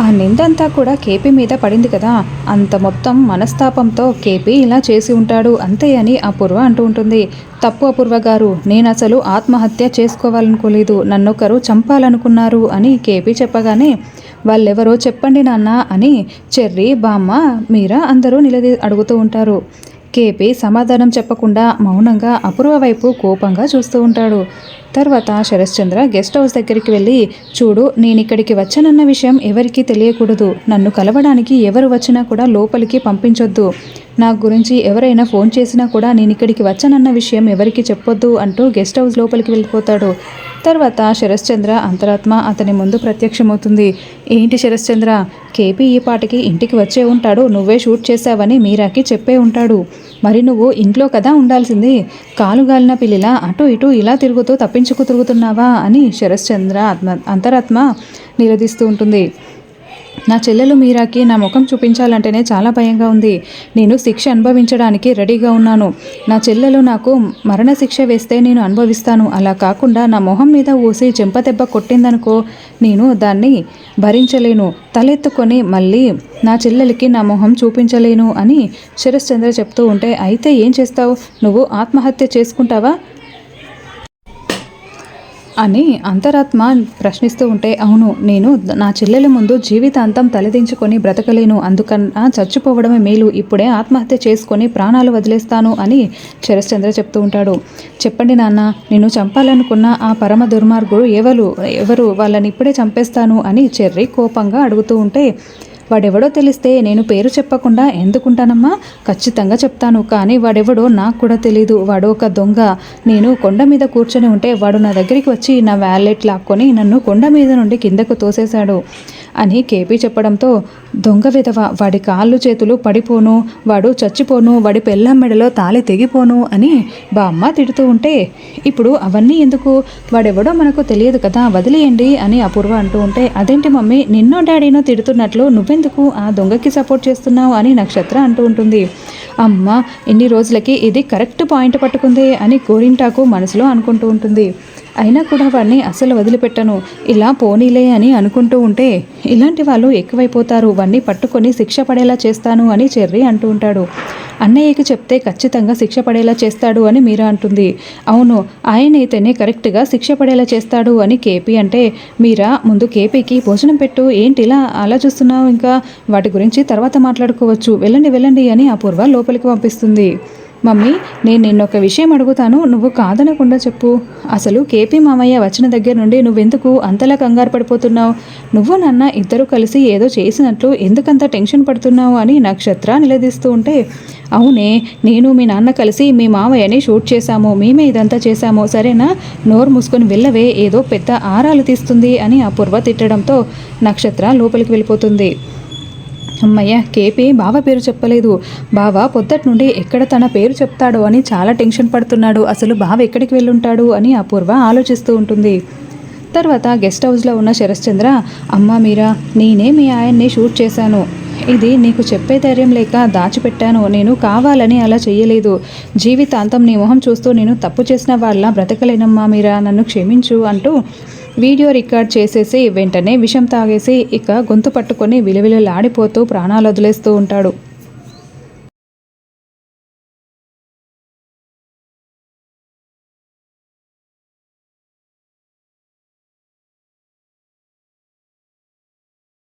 ఆ నిందంతా కూడా కేపీ మీద పడింది కదా. అంత మొత్తం మనస్తాపంతో కేపీ ఇలా చేసి ఉంటాడు అంతే అని అపూర్వ అంటూ ఉంటుంది. తప్పు అపూర్వ గారు నేను అసలు ఆత్మహత్య చేసుకోవాలనుకోలేదు నన్నొకరు చంపాలనుకున్నారు అని కేపీ చెప్పగానే వాళ్ళెవరో చెప్పండి నాన్న అని చెర్రీ బామ్మ మీరా అందరూ నిలదీ అడుగుతూ ఉంటారు. కేపీ సమాధానం చెప్పకుండా మౌనంగా అపూర్వ వైపు కోపంగా చూస్తూ ఉంటాడు. తర్వాత శరశ్చంద్ర గెస్ట్ హౌస్ దగ్గరికి వెళ్ళి చూడు నేను ఇక్కడికి వచ్చానన్న విషయం ఎవరికీ తెలియకూడదు. నన్ను కలవడానికి ఎవరు వచ్చినా కూడా లోపలికి పంపించొద్దు. నా గురించి ఎవరైనా ఫోన్ చేసినా కూడా నేను ఇక్కడికి వచ్చానన్న విషయం ఎవరికి చెప్పొద్దు అంటూ గెస్ట్ హౌస్ లోపలికి వెళ్ళిపోతాడు. తర్వాత శరశ్చంద్ర అంతరాత్మ అతని ముందు ప్రత్యక్షమవుతుంది. ఏంటి శరశ్చంద్ర? కేపీ ఈ పాటికి ఇంటికి వచ్చే ఉంటాడు. నువ్వే షూట్ చేశావని మీరాకి చెప్పే ఉంటాడు. మరి నువ్వు ఇంట్లో కదా ఉండాల్సింది. కాలుగాలిన పిల్లిలా అటు ఇటు ఇలా తిరుగుతూ తప్పించుకు తిరుగుతున్నావా అని శరశ్చంద్ర ఆత్మ అంతరాత్మ నిలదీస్తూ ఉంటుంది. నా చెల్లెలు మీరాకి నా ముఖం చూపించాలంటేనే చాలా భయంగా ఉంది. నేను శిక్ష అనుభవించడానికి రెడీగా ఉన్నాను. నా చెల్లెలు నాకు మరణ శిక్ష వేస్తే నేను అనుభవిస్తాను. అలా కాకుండా నా మొహం మీద ఊసి చెంపదెబ్బ కొట్టిందనుకో నేను దాన్ని భరించలేను. తలెత్తుకొని మళ్ళీ నా చెల్లెలకి నా మొహం చూపించలేను అని శరశ్చంద్ర చెప్తూ ఉంటే అయితే ఏం చేస్తావు? నువ్వు ఆత్మహత్య చేసుకుంటావా? అని అంతరాత్మ ప్రశ్నిస్తూ ఉంటే అవును నేను నా చెల్లెల ముందు జీవితాంతం తలదించుకొని బ్రతకలేను. అందుకన్నా చచ్చిపోవడమే మేలు. ఇప్పుడే ఆత్మహత్య చేసుకొని ప్రాణాలు వదిలేస్తాను అని శరశ్చంద్ర చెప్తూ ఉంటాడు. చెప్పండి నాన్న నేను చంపాలనుకున్న ఆ పరమ దుర్మార్గుడు ఎవరు? ఎవరు? వాళ్ళని ఇప్పుడే చంపేస్తాను అని చెర్రి కోపంగా అడుగుతూ ఉంటే వాడెవడో తెలిస్తే నేను పేరు చెప్పకుండా ఎందుకుంటానమ్మా? ఖచ్చితంగా చెప్తాను కానీ వాడెవడో నాకు కూడా తెలీదు. వాడు ఒక దొంగ. నేను కొండ మీద కూర్చొని ఉంటే వాడు నా దగ్గరికి వచ్చి నా వ్యాలెట్ లాక్కొని నన్ను కొండ మీద నుండి కిందకు తోసేశాడు. అని కేపీ చెప్పడంతో దొంగ విధవ వాడి కాళ్ళు చేతులు పడిపోను వాడు చచ్చిపోను వాడి పెళ్ళం మెడలో తాళి తెగిపోను అని బామ్మ తిడుతూ ఉంటే ఇప్పుడు అవన్నీ ఎందుకు? వాడెవడో మనకు తెలియదు కదా వదిలేయండి అని అపూర్వ అంటూ ఉంటే అదేంటి మమ్మీ నిన్నో డాడీనో తిడుతున్నట్లు నువ్వెందుకు ఆ దొంగకి సపోర్ట్ చేస్తున్నావు అని నక్షత్ర అంటూ ఉంటుంది. అమ్మ ఎన్ని రోజులకి ఇది కరెక్ట్ పాయింట్ పట్టుకుంది అని గోరింటాకు మనసులో అనుకుంటూ ఉంటుంది. అయినా కూడా వాడిని అసలు వదిలిపెట్టను. ఇలా పోనీలే అని అనుకుంటూ ఉంటే ఇలాంటి వాళ్ళు ఎక్కువైపోతారు. వాడిని పట్టుకొని శిక్ష పడేలా చేస్తాను అని చెర్రీ అంటూ ఉంటాడు. అన్నయ్యకి చెప్తే ఖచ్చితంగా శిక్ష పడేలా చేస్తాడు అని మీరా అంటుంది. అవును ఆయన అయితేనే కరెక్ట్గా శిక్ష పడేలా చేస్తాడు అని కేపీ అంటే మీరా ముందు కేపీకి భోజనం పెట్టు ఏంటి ఇలా అలా చూస్తున్నావు ఇంకా? వాటి గురించి తర్వాత మాట్లాడుకోవచ్చు. వెళ్ళండి వెళ్ళండి అని అపూర్వ లోపలికి పంపిస్తుంది. మమ్మీ నేను నిన్న ఒక విషయం అడుగుతాను. నువ్వు కాదనకుండా చెప్పు. అసలు కేపీ మామయ్య వచ్చిన దగ్గర నుండి నువ్వెందుకు అంతలా కంగారు పడిపోతున్నావు? నువ్వు నాన్న ఇద్దరు కలిసి ఏదో చేసినట్లు ఎందుకంత టెన్షన్ పడుతున్నావు అని నక్షత్ర నిలదీస్తూ ఉంటే అవునే నేను మీ నాన్న కలిసి మీ మామయ్యని షూట్ చేశాము. మేమే ఇదంతా చేశాము. సరేనా? నోరు మూసుకొని వెళ్ళవే ఏదో పెద్ద ఆరాలు తీస్తుంది అని అపూర్వ తిట్టడంతో నక్షత్ర లోపలికి వెళ్ళిపోతుంది. అమ్మయ్య కేపీ బావ పేరు చెప్పలేదు. బావ పొద్దటి నుండి ఎక్కడ తన పేరు చెప్తాడో అని చాలా టెన్షన్ పడుతున్నాడు. అసలు బావ ఎక్కడికి వెళ్ళుంటాడు అని అపూర్వ ఆలోచిస్తూ ఉంటుంది. తర్వాత గెస్ట్ హౌస్లో ఉన్న శరశ్చంద్ర అమ్మ మీరా నేనే మీ ఆయన్ని షూట్ చేశాను. ఇది నీకు చెప్పే ధైర్యం లేక దాచిపెట్టాను. నేను కావాలని అలా చేయలేదు జీవితాంతం నీ మొహం చూస్తూ నేను తప్పు చేసిన వాళ్ళ బ్రతకలేనమ్మా మీరా నన్ను క్షమించు అంటూ వీడియో రికార్డ్ చేసేసి వెంటనే విషం తాగేసి ఇక గొంతు పట్టుకొని విలువిలలాడిపోతూ ప్రాణాలు వదిలేస్తూ ఉంటాడు.